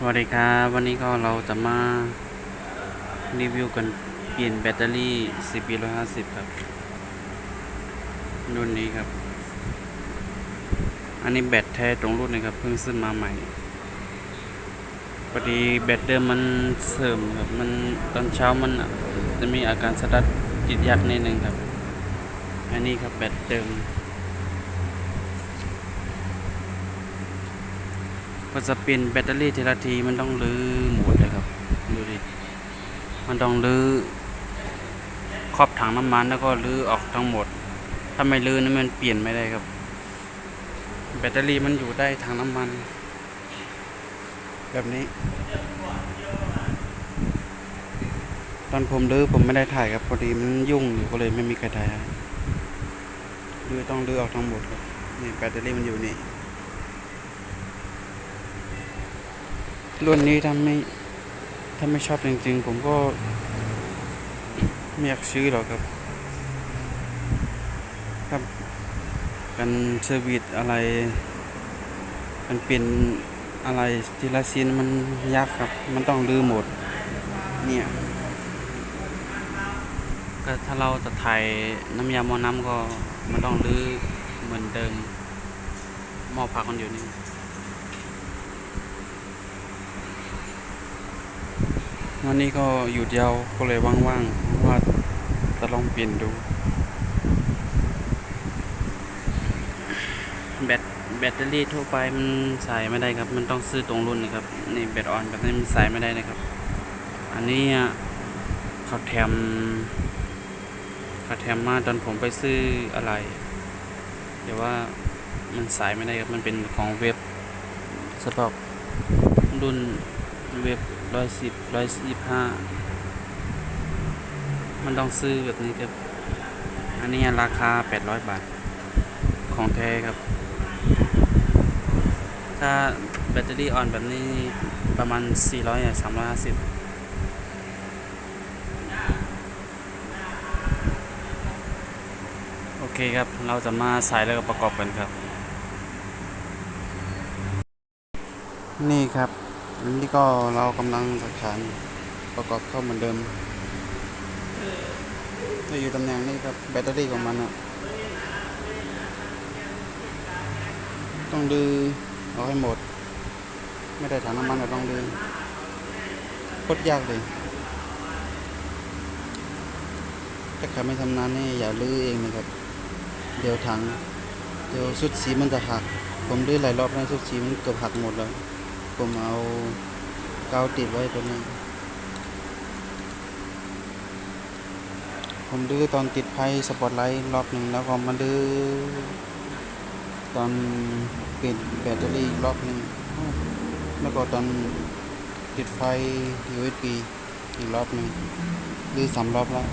สวัสดีครับ วันนี้ก็เราจะมารีวิวกันเปลี่ยนแบตเตอรี่ CP 150 ครับ รุ่นนี้ครับ อันนี้แบตแท้ตรงรุ่นนะครับ เพิ่งซื้อมาใหม่พอดีแบตเดิมมันเสื่อมครับ มันตอนเช้ามันจะมีอาการสะดัดจิตยักนิดนึงครับ อันนี้ครับแบตเดิม ก็จะเปลี่ยนแบตเตอรี่ทีละทีมันต้องรื้อหมดเลยครับดูดิมันต้องรื้อครอบถังน้ำมันแล้วก็รื้อออกทั้งหมด ถ้าไม่รื้อนี่มันเปลี่ยนไม่ได้ครับ แบตเตอรี่มันอยู่ได้ถังน้ำมัน แบบนี้ ตอนผมรื้อผมไม่ได้ถ่ายครับพอดีมันยุ่งอยู่ก็เลยไม่มีใครถ่ายให้รื้อต้องรื้อออกทั้งหมดครับนี่แบตเตอรี่มันอยู่นี่ รุ่นนี้ถ้าไม่ถ้าไม่ชอบจริงๆ ผมก็ ไม่อยากซื้อหรอกครับ ครับการเซอร์วิสอะไร มันเป็นอะไรทีละชิ้นมันยากครับ มันต้องรื้อหมด เนี่ยก็ถ้าเราจะถ่ายน้ำยาหม้อน้ำก็มันต้องรื้อเหมือนเดิมหม้อพักมันอยู่นี่ วันนี้ก็หยุดยาวก็เลยว่างๆว่าจะลองเปลี่ยนดู แบตแบตเตอรี่ทั่วไปมันใส่ไม่ได้ครับ มันต้องซื้อตรงรุ่นนะครับนี่แบตออนแบบนี้มันใส่ไม่ได้นะครับ อันนี้อะเขาแถมเขาแถมมาตอนผมไปซื้ออะไรแต่ว่ามันใส่ไม่ได้ครับ มันเป็นของเว็บสำหรับรุ่น เว็บร้อยสิบร้อยสิบห้ามันต้องซื้อแบบนี้ครับ อันนี้ราคาแปดร้อยบาท ของแท้ครับ ถ้าแบตเตอรี่ออนแบบนี้ประมาณสี่ร้อยสามร้อยห้าสิบโอเคครับ เราจะมาใส่แล้วก็ประกอบกันครับ นี่ครับ อันนี้ก็เรากำลังสักขานประกอบเข้าเหมือนเดิมจะอยู่ตำแหน่งนี้ครับแบตเตอรี่ของมันอะต้องดื้อเอาให้หมด ไม่ได้ถังน้ำมันก็ต้องดื้อโคตรยากเลย ถ้าใครไม่ทำนานนี่อย่าลื้อเองนะครับ เดี๋ยวถัง เดี๋ยวสุดสีมันจะหัก ผมดื้อหลายรอบแล้วสุดสีมันเกือบหักหมดแล้ว ผมเอากาวติดไว้ตัวนี้ ผมดื้อตอนติดไฟสปอตไลท์รอบหนึ่งแล้วก็มาดื้อตอนเปลี่ยนแบตเตอรี่อีกรอบหนึ่งแล้วก็ตอนติดไฟ USB อีกรอบหนึ่งดื้อสามรอบแล้ว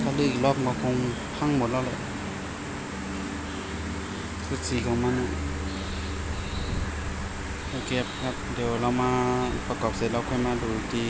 ถ้าดื้ออีกรอบก็คงพังหมดแล้วเลยสุดสีของมันอะ โอเคครับ เดี๋ยวเรามาประกอบเสร็จเราค่อยมาดูที